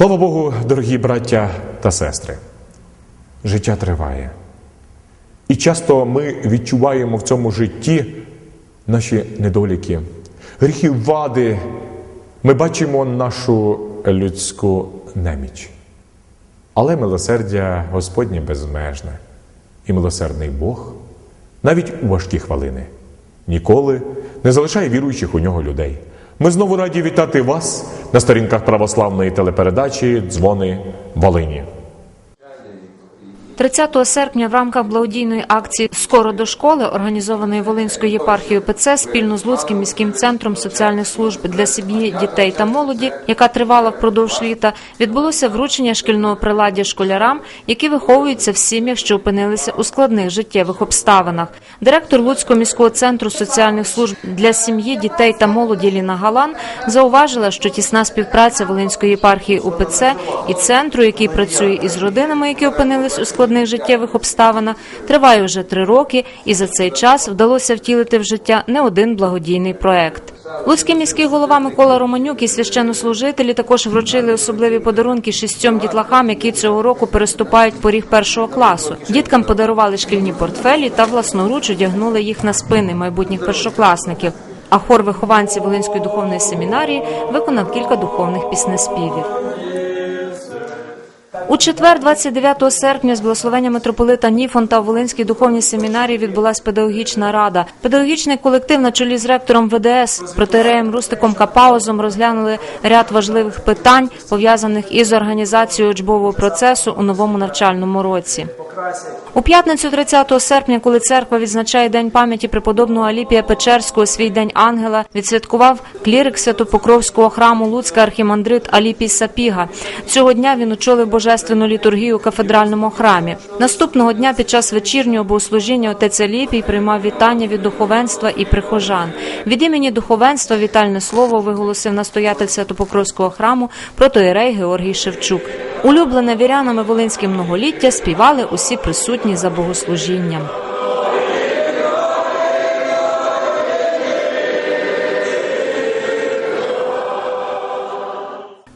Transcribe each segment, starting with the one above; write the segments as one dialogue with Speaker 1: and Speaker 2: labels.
Speaker 1: Слава Богу, дорогі браття та сестри. Життя триває. І часто ми відчуваємо в цьому житті наші недоліки, гріхи вади. Ми бачимо нашу людську неміч. Але милосердя Господнє безмежне і милосердний Бог навіть у важкі хвилини ніколи не залишає віруючих у нього людей. Ми знову раді вітати вас на сторінках православної телепередачі Дзвони Волині.
Speaker 2: 30 серпня в рамках благодійної акції Скоро до школи, організованої Волинською єпархією ПЦ спільно з Луцьким міським центром соціальних служб для сім'ї, дітей та молоді, яка тривала впродовж літа, відбулося вручення шкільного приладдя школярам, які виховуються в сім'ях, що опинилися у складних життєвих обставинах. Директор Луцького міського центру соціальних служб для сім'ї, дітей та молоді Ліна Галан зауважила, що тісна співпраця Волинської єпархії УПЦ і центру, який працює із родинами, які опинились у складних життєвих обставинах, триває вже три роки, і за цей час вдалося втілити в життя не один благодійний проект. Луцький міський голова Микола Романюк і священнослужителі також вручили особливі подарунки шістьом дітлахам, які цього року переступають поріг першого класу. Діткам подарували шкільні портфелі та власноруч одягнули їх на спини майбутніх першокласників. А хор вихованців Волинської духовної семінарії виконав кілька духовних піснеспівів. У четвер, 29 серпня, з благословення митрополита Ніфонта в Волинській духовній семінарії відбулася педагогічна рада. Педагогічний колектив на чолі з ректором ВДС протиреєм Рустиком Капаузом розглянули ряд важливих питань, пов'язаних із організацією учбового процесу у новому навчальному році. У п'ятницю 30 серпня, коли церква відзначає День пам'яті преподобного Аліпія Печерського, свій день ангела, відсвяткував клірик Святопокровського храму Луцька архімандрит Аліпій Сапіга. Цього дня він очолив божественну літургію у кафедральному храмі. Наступного дня під час вечірнього богослужіння отець Аліпій приймав вітання від духовенства і прихожан. Від імені духовенства вітальне слово виголосив настоятель Святопокровського храму протоєрей Георгій Шевчук. Улюблене вірянами Волинське многоліття співали усі присутні за богослужінням. –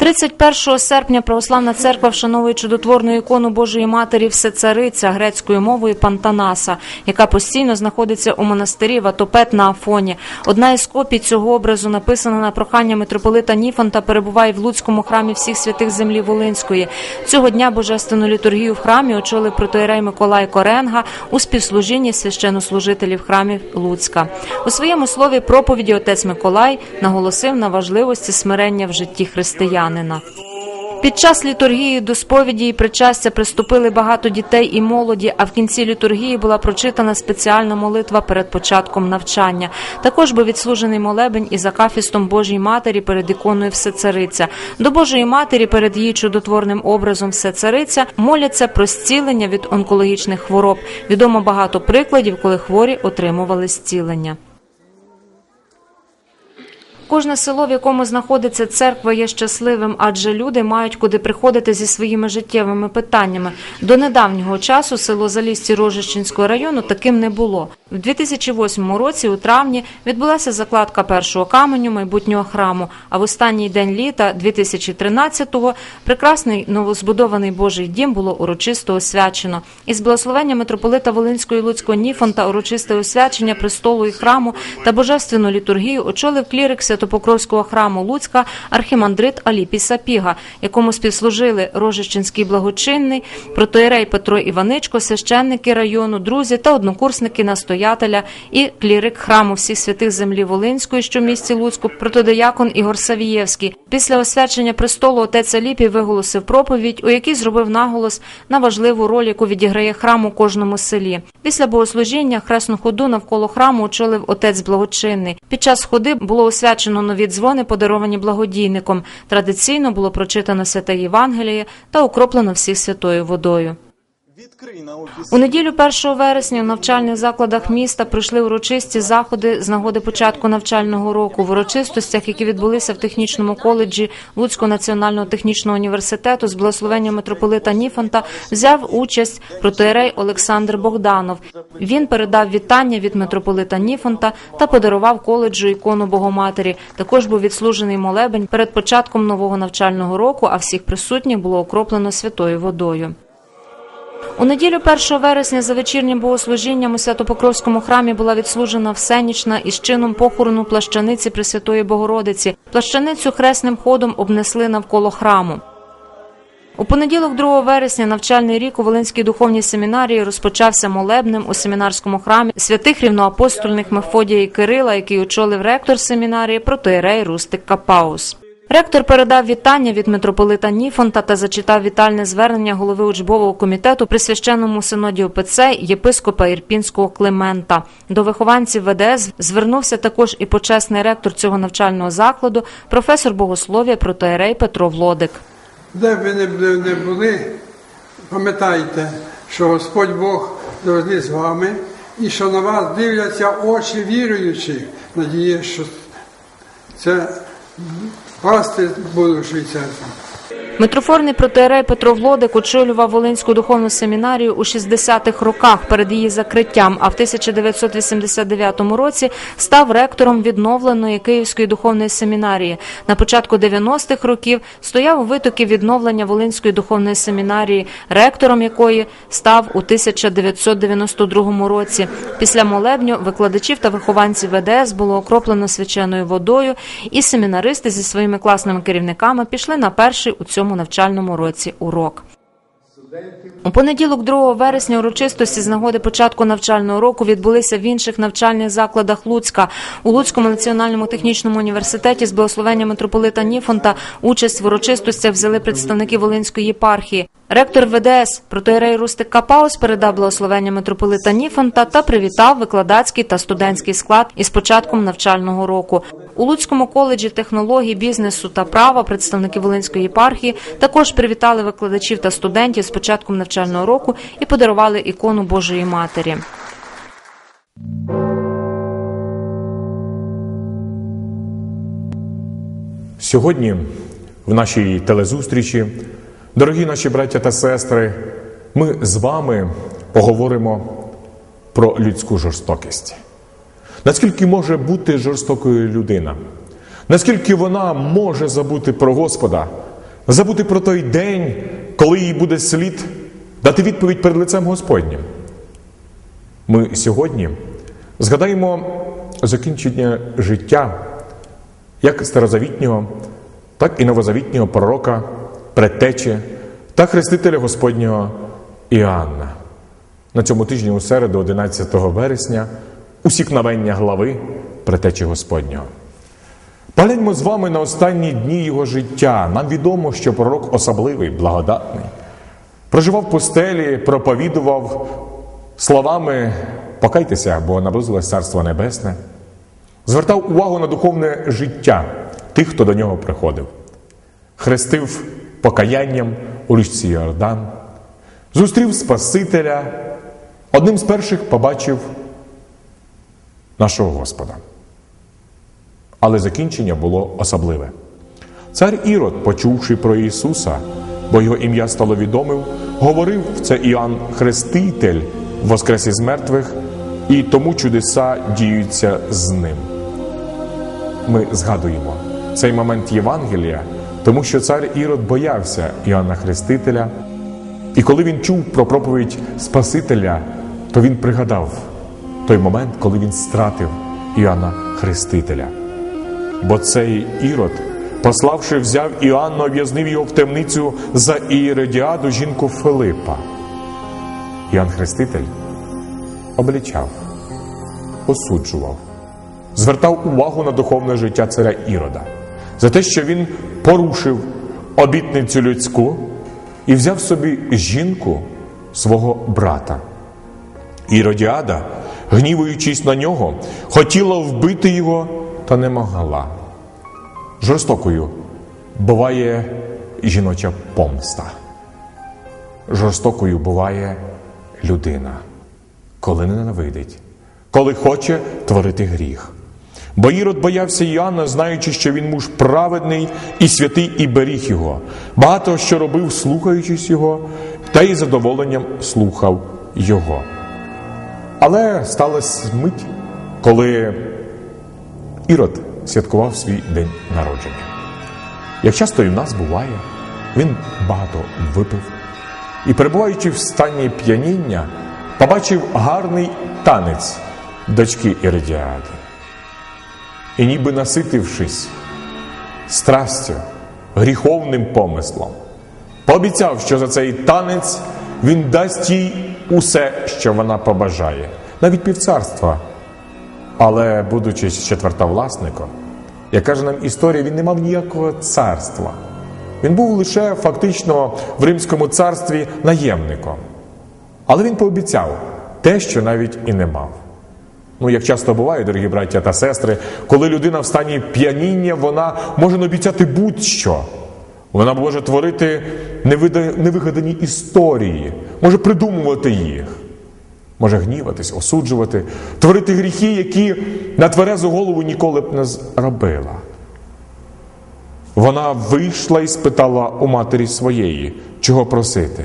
Speaker 2: 31 серпня православна церква вшановує чудотворну ікону Божої Матері Всецариця грецькою мовою Пантанаса, яка постійно знаходиться у монастирі Ватопет на Афоні. Одна із копій цього образу, написана на прохання митрополита Ніфонта, перебуває в Луцькому храмі всіх святих землі Волинської. Цього дня божественну літургію в храмі очолив протоєрей Миколай Коренга у співслужінні священнослужителів храмів Луцька. У своєму слові проповіді отець Миколай наголосив на важливості смирення в житті християнина. Під час літургії до сповіді і причастя приступили багато дітей і молоді. А в кінці літургії була прочитана спеціальна молитва перед початком навчання. Також був відслужений молебень із акафістом Божій Матері перед іконою Всецариця. До Божої Матері перед її чудотворним образом Всецариця моляться про зцілення від онкологічних хвороб. Відомо багато прикладів, коли хворі отримували зцілення. Кожне село, в якому знаходиться церква, є щасливим, адже люди мають куди приходити зі своїми життєвими питаннями. До недавнього часу село Залісті Рожищенського району таким не було. В 2008 році, у травні, відбулася закладка першого каменю майбутнього храму. А в останній день літа 2013-го прекрасний новозбудований Божий дім було урочисто освячено. Із благословення митрополита Волинського і Луцького Ніфонта урочисте освячення престолу і храму та божественну літургію очолив клірик Святопокровського храму Луцька архімандрит Аліпій Сапіга, якому співслужили Рожищенський благочинний, протоєрей Петро Іваничко, священники району, друзі та однокурсники настоятеля і клірик храму всіх святих землі Волинської, що в місті Луцьку, протодиякон Ігор Савієвський. Після освячення престолу отець Аліпій виголосив проповідь, у якій зробив наголос на важливу роль, яку відіграє храм у кожному селі. Після богослужіння хресну ходу навколо храму очолив отець благочинний. Під час ходи було освячено нові дзвони, подаровані благодійником. Традиційно було прочитано святе Євангеліє та укроплено всіх святою водою. У неділю 1 вересня у навчальних закладах міста пройшли урочисті заходи з нагоди початку навчального року. В урочистостях, які відбулися в технічному коледжі Луцького національного технічного університету з благословення митрополита Ніфонта, взяв участь протоєрей Олександр Богданов. Він передав вітання від митрополита Ніфонта та подарував коледжу ікону Богоматері. Також був відслужений молебень перед початком нового навчального року, а всіх присутніх було окроплено святою водою. У неділю 1 вересня за вечірнім богослужінням у Святопокровському храмі була відслужена всенічна із чином похорону плащаниці Пресвятої Богородиці. Плащаницю хресним ходом обнесли навколо храму. У понеділок, 2 вересня, навчальний рік у Волинській духовній семінарії розпочався молебнем у семінарському храмі святих рівноапостольних Мефодія і Кирила, який очолив ректор семінарії протоєрей Рустик Капаус. Ректор передав вітання від митрополита Ніфонта та зачитав вітальне звернення голови учбового комітету при священному синоді ОПЦ єпископа Ірпінського Климента. До вихованців ВДС звернувся також і почесний ректор цього навчального закладу, професор богослов'я протоєрей Петро Влодик.
Speaker 3: Де б ви не, були, пам'ятайте, що Господь Бог завжди з вами і що на вас дивляться очі віруючих. Надіє, що це пастир будущої церкви.
Speaker 2: Митрофорний протоєрей Петро Влодик очолював Волинську духовну семінарію у 60-х роках перед її закриттям, а в 1989 році став ректором відновленої Київської духовної семінарії. На початку 90-х років стояв у витоки відновлення Волинської духовної семінарії, ректором якої став у 1992 році. Після молебню викладачів та вихованців ВДС було окроплено свяченою водою, і семінаристи зі своїми класними керівниками пішли на перший у цьому навчальному році урок. У понеділок, 2 вересня, урочистості з нагоди початку навчального року відбулися в інших навчальних закладах Луцька. У Луцькому національному технічному університеті з благословення митрополита Ніфонта участь в урочистостях взяли представники Волинської єпархії. Ректор ВДС протоєрей Рустик Капаус передав благословення митрополита Ніфонта та привітав викладацький та студентський склад із початком навчального року. У Луцькому коледжі технологій, бізнесу та права представники Волинської єпархії також привітали викладачів та студентів з початком навчального року і подарували ікону Божої Матері.
Speaker 1: Сьогодні в нашій телезустрічі, дорогі наші браття та сестри, ми з вами поговоримо про людську жорстокість. Наскільки може бути жорстокою людина? Наскільки вона може забути про Господа, забути про той день, коли їй буде слід дати відповідь перед лицем Господнім? Ми сьогодні згадаємо закінчення життя як старозавітнього, так і новозавітнього пророка, предтечі та хрестителя Господнього Іоанна. На цьому тижні у середу, 11 вересня, усікновення глави предтечі Господнього. Погляньмо з вами на останні дні його життя. Нам відомо, що пророк особливий, благодатний. Проживав в пустелі, проповідував словами покайтеся, бо наблизилось Царство Небесне звертав увагу на духовне життя тих, хто до нього приходив, хрестив покаянням у річці Йордан, зустрів Спасителя, одним з перших побачив нашого Господа. Але закінчення було особливе. Цар Ірод, почувши про Ісуса, бо його ім'я стало відомим, говорив це Іоанн Хреститель, воскрес із мертвих, і тому чудеса діються з ним ми згадуємо цей момент Євангелія, тому що цар Ірод боявся Іоанна Хрестителя, і коли він чув про проповідь Спасителя, то він пригадав той момент, коли він стратив Іоанна Хрестителя. Бо цей Ірод, пославши, взяв Іоанна, об'язнив його в темницю за Ієродіаду жінку Филипа. Іоанн Хреститель облічав, осуджував звертав увагу на духовне життя царя Ірода за те, що він порушив обітницю людську і взяв собі жінку свого брата. Іродіада, гнівуючись на нього, хотіла вбити його, та не могла. Жорстокою буває жіноча помста. жорстокою буває людина, коли ненавидить, коли хоче творити гріх. Бо Ірод боявся Іоанна, знаючи, що він муж праведний і святий, і беріг його. Багато що робив, слухаючись його, та й задоволенням слухав його. Але сталася мить, коли Ірод святкував свій день народження. Як часто і в нас буває, він багато випив і, перебуваючи в стані п'яніння, побачив гарний танець дочки Іридіади. І ніби наситившись страстю, гріховним помислом, пообіцяв, що за цей танець він дасть їй усе, що вона побажає, навіть півцарства. Але, будучи четвертовласником, як каже нам історія, він не мав ніякого царства. Він був лише фактично в Римському царстві наємником. Але він пообіцяв те, що навіть і не мав. Ну, як часто буває, дорогі браття та сестри, коли людина в стані п'яніння, вона може обіцяти будь-що. Вона може творити невигадані історії, може придумувати їх, може гніватись, осуджувати, творити гріхи, які на тверезу голову ніколи б не зробила. Вона вийшла і спитала у матері своєї, чого просити.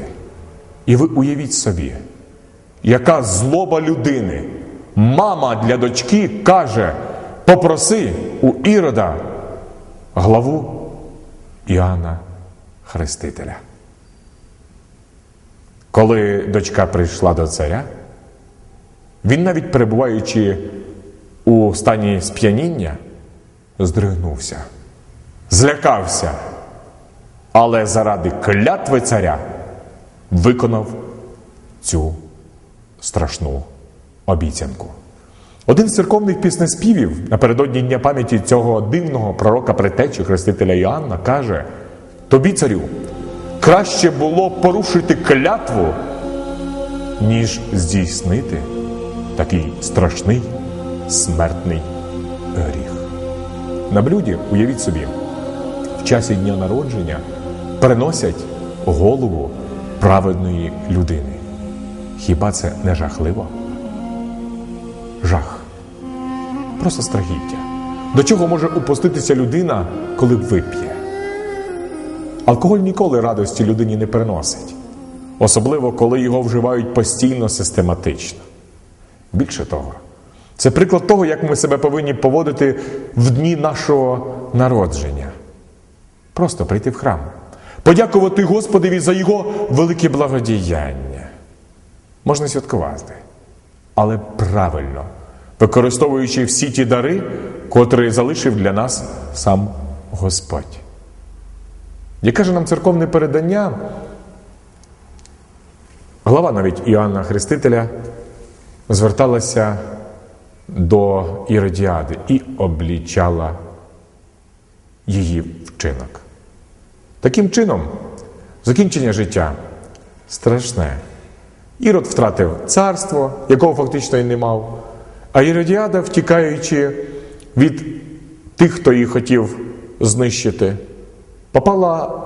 Speaker 1: І ви уявіть собі, яка злоба людини. Мама для дочки каже: попроси у Ірода главу Іоанна Хрестителя. Коли дочка прийшла до царя, він навіть перебуваючи у стані сп'яніння, здригнувся, злякався, але заради клятви царя виконав цю страшну обіцянку. Один з церковних піснеспівів напередодні Дня пам'яті цього дивного пророка предтечі хрестителя Іоанна каже: Тобі, царю, краще було порушити клятву, ніж здійснити такий страшний смертний гріх. На блюді, уявіть собі, в часі дня народження переносять голову праведної людини. Хіба це не жахливо? Жах. Просто страхіття. До чого може упуститися людина, коли вип'є? Алкоголь ніколи радості людині не приносить, особливо коли його вживають постійно систематично. Більше того, це приклад того, як ми себе повинні поводити в дні нашого народження. Просто прийти в храм, подякувати Господові за його велике благодіяння. Можна святкувати, але правильно, використовуючи всі ті дари, котрі залишив для нас сам Господь. Як каже нам церковне передання, глава навіть Іоанна Хрестителя зверталася до Іродіади і облічала її вчинок. Таким чином, закінчення життя страшне. Ірод втратив царство, якого фактично й не мав, а Іродіада, втікаючи від тих, хто її хотів знищити, попала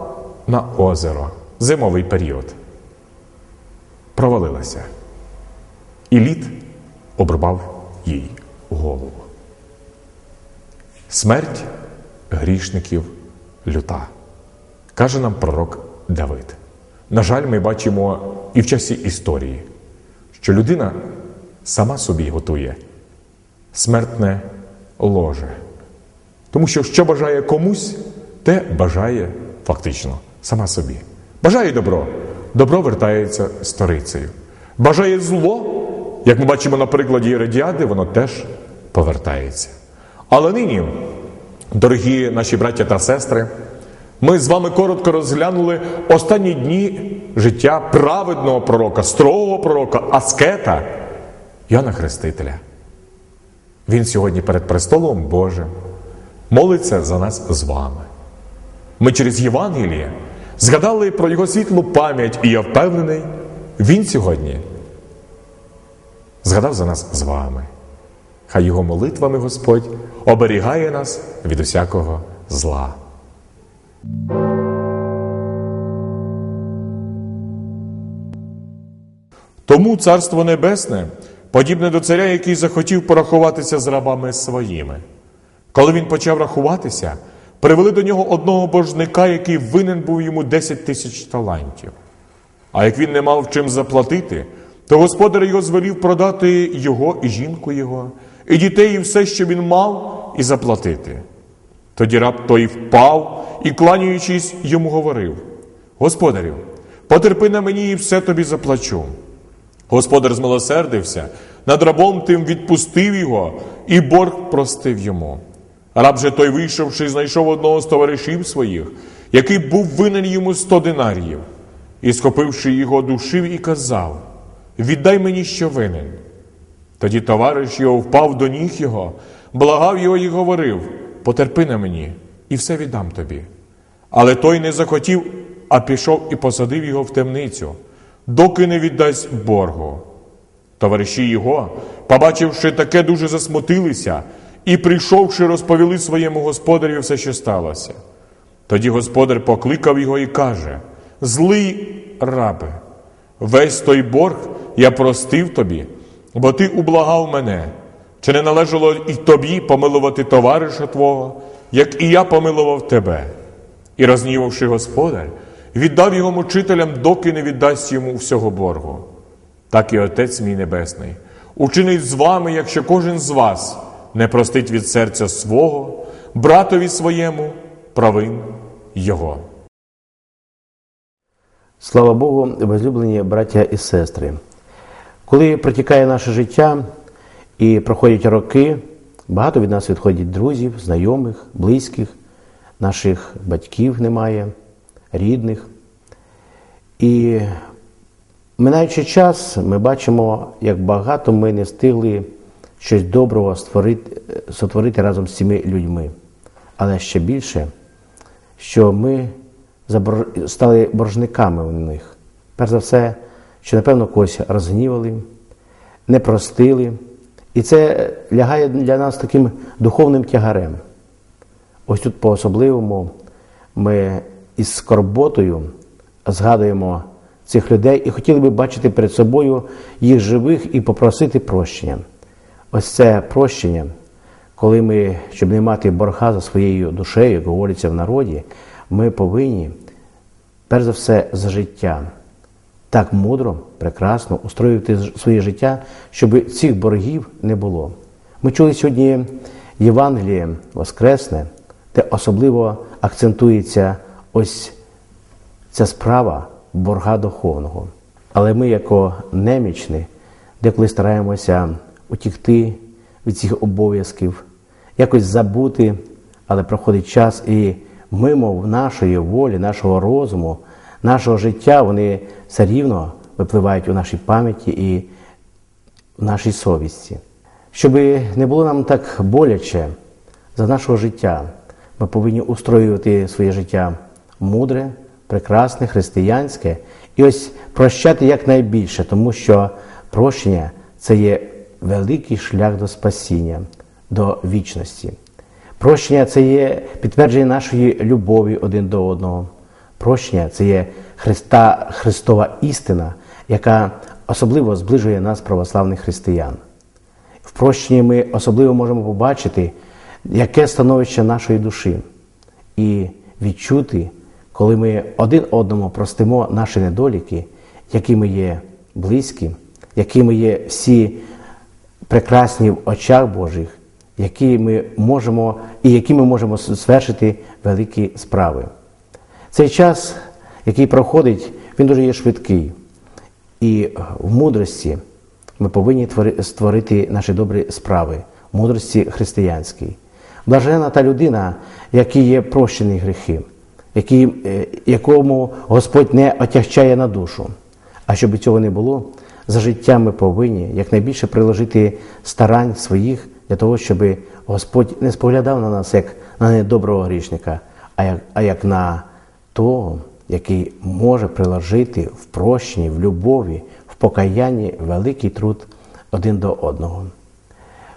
Speaker 1: на озеро зимовий період. Провалилася. І лід обрубав їй голову. Смерть грішників люта, каже нам пророк Давид. На жаль, ми бачимо і в часі історії, що людина сама собі готує смертне ложе. Тому що що бажає комусь, те бажає фактично сама собі. Бажає добро, добро вертається сторицею. Бажає зло, як ми бачимо на прикладі Іродіади, воно теж повертається. Але нині, дорогі наші браття та сестри, ми з вами коротко розглянули останні дні життя праведного пророка, строгого пророка, аскета Яна Хрестителя. Він сьогодні перед престолом Божим молиться за нас з вами. Ми через Євангеліє згадали про його світлу пам'ять, і я впевнений, він сьогодні згадав за нас з вами. Хай його молитвами Господь оберігає нас від усякого зла. Тому Царство Небесне подібне до царя, який захотів порахуватися з рабами своїми. Коли він почав рахуватися, привели до нього одного божника, який винен був йому 10 тисяч талантів. А як він не мав чим заплатити, то господар його звелів продати його і жінку його, і дітей, і все, що він мав, і заплатити. Тоді раб той впав і, кланяючись, йому говорив: Господарю, потерпи на мені і все тобі заплачу. Господар змилосердився, над рабом тим відпустив його, і борг простив йому. Раб же той, вийшовши, знайшов одного з товаришів своїх, який був винен йому сто динаріїв, і, схопивши його, душив і казав: Віддай мені, що винен. Тоді товариш його впав до ніг його, благав його і говорив: Потерпи на мені, і все віддам тобі. Але той не захотів, а пішов і посадив його в темницю, доки не віддасть боргу. Товариші його, побачивши таке, дуже засмутилися, і, прийшовши, розповіли своєму господарю все, що сталося. Тоді господар покликав його і каже: Злий рабе, весь той борг я простив тобі, бо ти ублагав мене. Чи не належало і тобі помилувати товариша твого, як і я помилував тебе? І рознівавши господар, віддав його мучителям, доки не віддасть йому всього боргу. Так і Отець мій Небесний учинить з вами, якщо кожен з вас не простить від серця свого, братові своєму провин Його.
Speaker 4: Слава Богу, возлюблені браття і сестри. Коли протікає наше життя і проходять роки, багато від нас відходять друзів, знайомих, близьких, наших батьків немає, рідних. І минаючи час, ми бачимо, як багато ми не встигли щось доброго створити, сотворити разом з цими людьми. Але ще більше, що ми стали боржниками у них. Перш за все, що, напевно, когось розгнівали, не простили. І це лягає для нас таким духовним тягарем. Ось тут по-особливому ми із скорботою згадуємо цих людей і хотіли би бачити перед собою їх живих і попросити прощення. Ось це прощення, коли ми, щоб не мати борга за своєю душею, як говориться в народі, ми повинні, перш за все, за життя так мудро, прекрасно устроювати своє життя, щоб цих боргів не було. Ми чули сьогодні Євангеліє Воскресне, де особливо акцентується ось ця справа борга духовного. Але ми, як немічні, деколи стараємося утікти від цих обов'язків, якось забути, але проходить час, і мимо нашої волі, нашого розуму, нашого життя вони все рівно випливають у нашій пам'яті і в нашій совісті. Щоб не було нам так боляче за нашого життя, ми повинні устроювати своє життя мудре, прекрасне, християнське і ось прощати якнайбільше, тому що прощення це є великий шлях до спасіння, до вічності. Прощення це є підтвердження нашої любові один до одного. Прощення це є Христа, Христова істина, яка особливо зближує нас, православних християн. В прощенні ми особливо можемо побачити, яке становище нашої душі, і відчути, коли ми один одному простимо наші недоліки, які ми є близькі, які ми є всі прекрасні в очах Божих, які ми можемо і які ми можемо звершити великі справи. Цей час, який проходить, він дуже є швидкий. І в мудрості ми повинні створити наші добрі справи, мудрості християнській. Блажена та людина, якій є прощені гріхи, які, е, якому Господь не отягчає на душу. А щоб цього не було, за життя ми повинні якнайбільше приложити старань своїх для того, щоб Господь не споглядав на нас як на недоброго грішника, а як, а як на того, який може приложити в прощенні, в любові, в покаянні великий труд один до одного.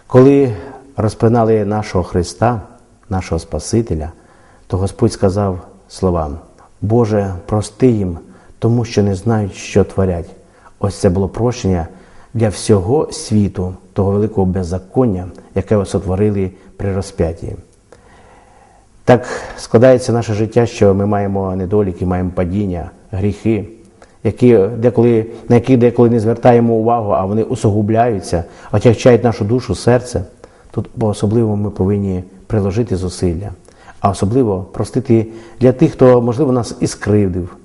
Speaker 4: Коли розпинали нашого Христа, нашого Спасителя, то Господь сказав словам: Боже, прости їм, тому що не знають, що творять. ось це було прощення для всього світу, того великого беззаконня, яке ви сотворили при розп'ятті. Так складається наше життя, що ми маємо недоліки, маємо падіння, гріхи, які деколи, на які деколи не звертаємо увагу, а вони усугубляються, отягчають нашу душу, серце. Тут по-особливо ми повинні приложити зусилля, а особливо простити для тих, хто, можливо, нас і скривдив,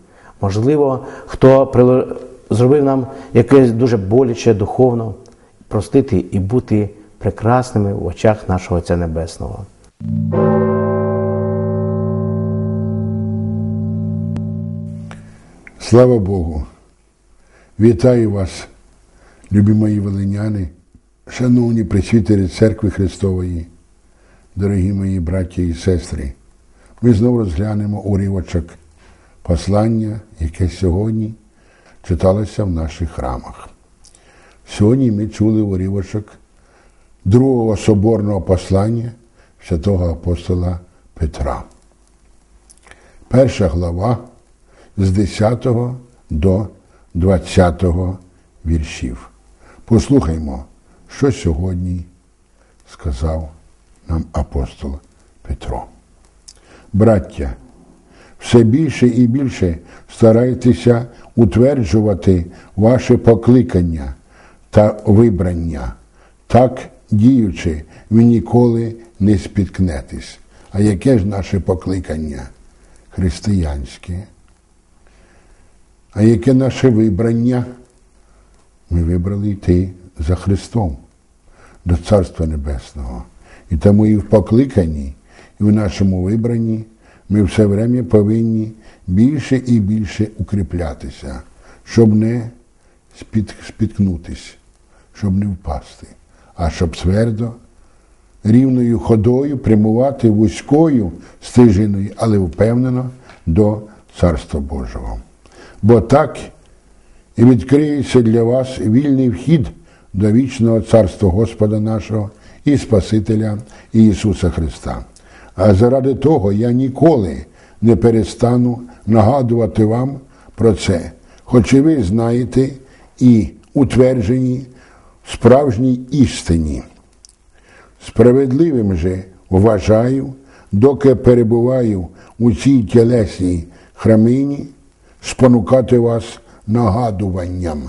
Speaker 4: можливо, хто зробив нам якесь дуже боляче духовно, простити і бути прекрасними в очах нашого Отця Небесного.
Speaker 5: Слава Богу! Вітаю вас, любі мої волиняни, шановні присвітери Церкви Христової, дорогі мої браті і сестри. Ми знову розглянемо уривочок послання, яке сьогодні читалося в наших храмах. Сьогодні ми чули уривочок другого соборного послання святого апостола Петра. Перша глава з 10 до 20 віршів. Послухаймо, що сьогодні сказав нам апостол Петро. Браття, все більше і більше старайтеся утверджувати ваше покликання та вибрання. Так діючи, ви ніколи не спіткнетесь. А яке ж наше покликання? Християнське. А яке наше вибрання? Ми вибрали йти за Христом до Царства Небесного. І тому і в покликанні, і в нашому вибранні ми все время повинні більше і більше укріплятися, щоб не спіт, спіткнутись, щоб не впасти, а щоб твердо, рівною ходою прямувати вузькою стежиною, але впевнено до Царства Божого. Бо так і відкриється для вас вільний вхід до вічного царства Господа нашого і Спасителя Ісуса Христа. А заради того я ніколи не перестану нагадувати вам про це, хоч і ви знаєте і утверджені справжній істині. Справедливим же вважаю, доки перебуваю у цій тілесній храмині, спонукати вас нагадуванням.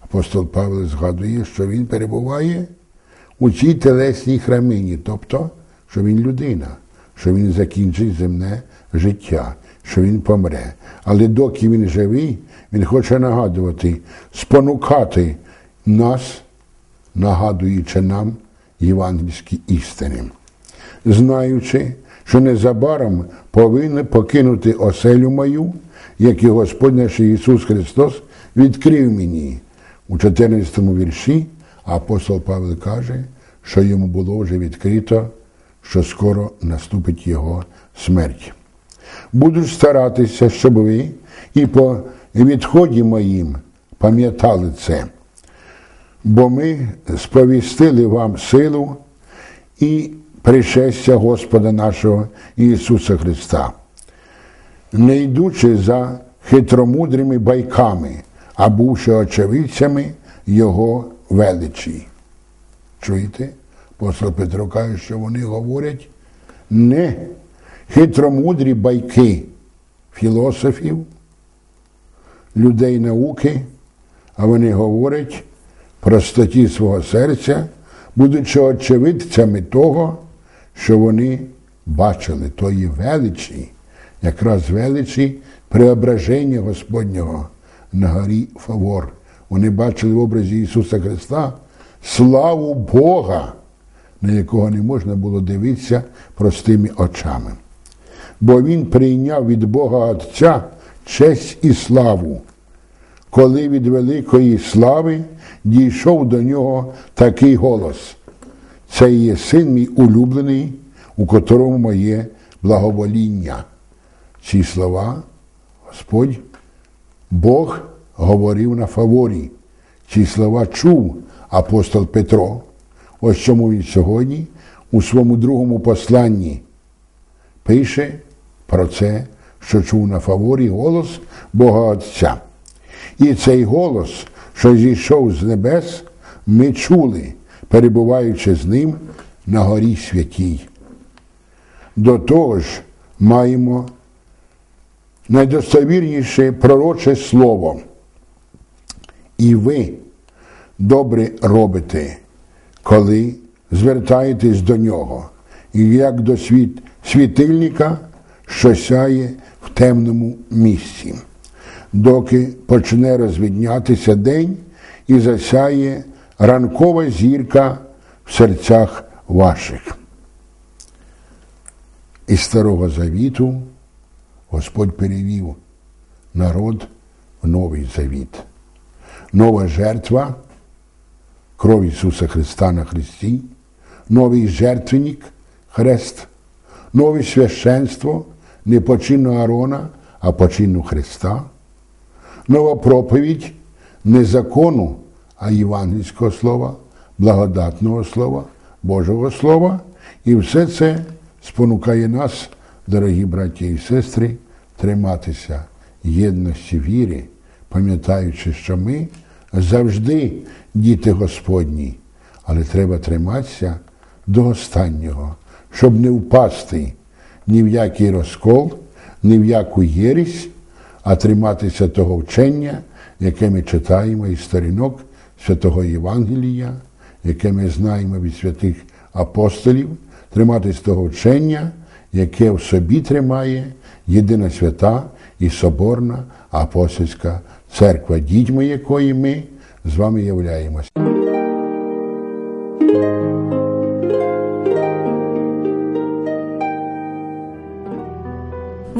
Speaker 5: Апостол Павло згадує, що він перебуває у цій телесній храмині, тобто, що він людина, що він закінчить земне життя, що він помре. Але доки він живий, він хоче нагадувати, спонукати нас, нагадуючи нам євангельські істини, знаючи, що незабаром повинен покинути оселю мою, як і Господь наш Ісус Христос відкрив мені. У 14 вірші апостол Павло каже, що йому було вже відкрито, що скоро наступить Його смерть. Буду старатися, щоб ви і по відході моїм пам'ятали це, бо ми сповістили вам силу і пришестя Господа нашого Ісуса Христа не йдучи за хитромудрими байками, а бувши очевидцями Його величі. Чуєте? Апостол Петро каже, що вони говорять не хитромудрі байки філософів, людей науки, а вони говорять простоті свого серця, будучи очевидцями того, що вони бачили тої величі якраз величі преображення Господнього на горі Фавор. Вони бачили в образі Ісуса Христа славу Бога, на якого не можна було дивитися простими очами. Бо Він прийняв від Бога Отця честь і славу, коли від великої слави дійшов до нього такий голос. Це є син мій улюблений, у котрому моє благовоління. Ці слова Господь Бог говорив на фаворі. Ці слова чув апостол Петро. Ось чому він сьогодні у своєму другому посланні пише про це, що чув на фаворі голос Бога Отця. І цей голос що зійшов з небес, ми чули, перебуваючи з ним на горі святій. До того ж, маємо найдостовірніше пророче слово. І ви добре робите, коли звертаєтесь до нього, і як до світ, світильника, що сяє в темному місці, доки почне розвіднятися день і засяє ранкова зірка в серцях ваших. Із Старого Завіту Господь перевів народ в Новий Завіт. Нова жертва, кров Ісуса Христа на Христі, новий жертвенник, хрест, нове священство, не по чину Аарона, а по чину Христа, нова проповідь не закону, а євангельського слова, благодатного слова, Божого Слова. І все це спонукає нас, дорогі браті і сестри, триматися єдності віри, пам'ятаючи, що ми завжди діти Господні, але треба триматися до останнього, щоб не впасти ні в який розкол, ні в яку єрість, а триматися того вчення, яке ми читаємо із сторінок святого Євангелія, яке ми знаємо від святих апостолів, триматися того вчення, яке в собі тримає єдина свята і соборна апостольська церква, дітьми якої ми з вами являємося.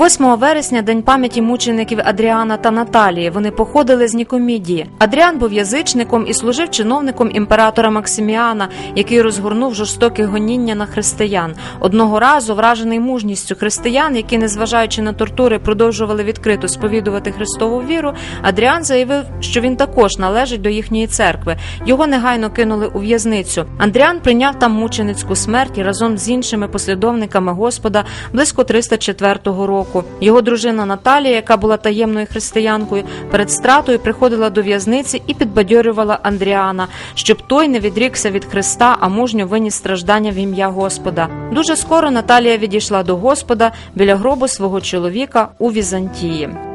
Speaker 2: 8 вересня день пам'яті мучеників Адріана та Наталії. Вони походили з Нікомідії. Адріан був язичником і служив чиновником імператора Максиміана, який розгорнув жорстоке гоніння на християн. Одного разу, вражений мужністю християн, які, незважаючи на тортури, продовжували відкрито сповідувати Христову віру. Адріан заявив, що він також належить до їхньої церкви. Його негайно кинули у в'язницю. Андріан прийняв там мученицьку смерть і разом з іншими послідовниками Господа близько 304 року. Його дружина Наталія, яка була таємною християнкою, перед стратою приходила до в'язниці і підбадьорювала Андріана, щоб той не відрікся від Христа, а мужньо виніс страждання в ім'я Господа. Дуже скоро Наталія відійшла до Господа біля гробу свого чоловіка у Візантії.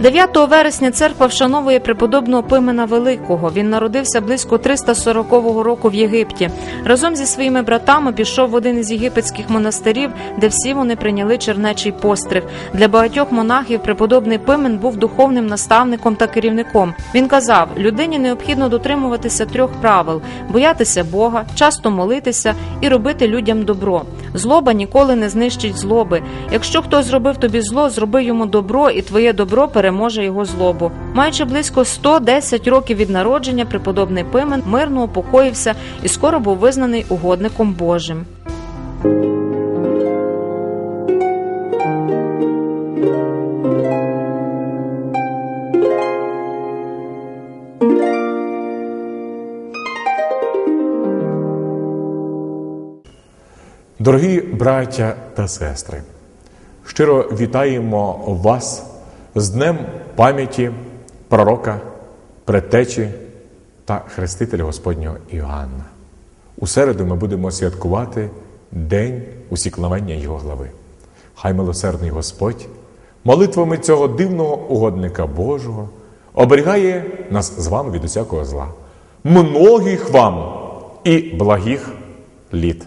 Speaker 2: 9 вересня церква вшановує преподобного Пимена Великого. Він народився близько 340 року в Єгипті. Разом зі своїми братами пішов в один із єгипетських монастирів, де всі вони прийняли чернечий постриг. Для багатьох монахів преподобний Пимен був духовним наставником та керівником. Він казав: людині необхідно дотримуватися трьох правил: боятися Бога, часто молитися і робити людям добро. Злоба ніколи не знищить злоби. Якщо хтось зробив тобі зло, зроби йому добро, і твоє добро переможе його злобу. Маючи близько 110 років від народження, преподобний Пимен мирно упокоївся і скоро був визнаний угодником Божим.
Speaker 1: Дорогі браття та сестри, щиро вітаємо вас з Днем пам'яті пророка, предтечі та хрестителя Господнього Іоанна. У середу ми будемо святкувати День усіклавення Його глави. Хай милосердний Господь молитвами цього дивного угодника Божого оберігає нас з вами від усякого зла, многих вам і благих літ.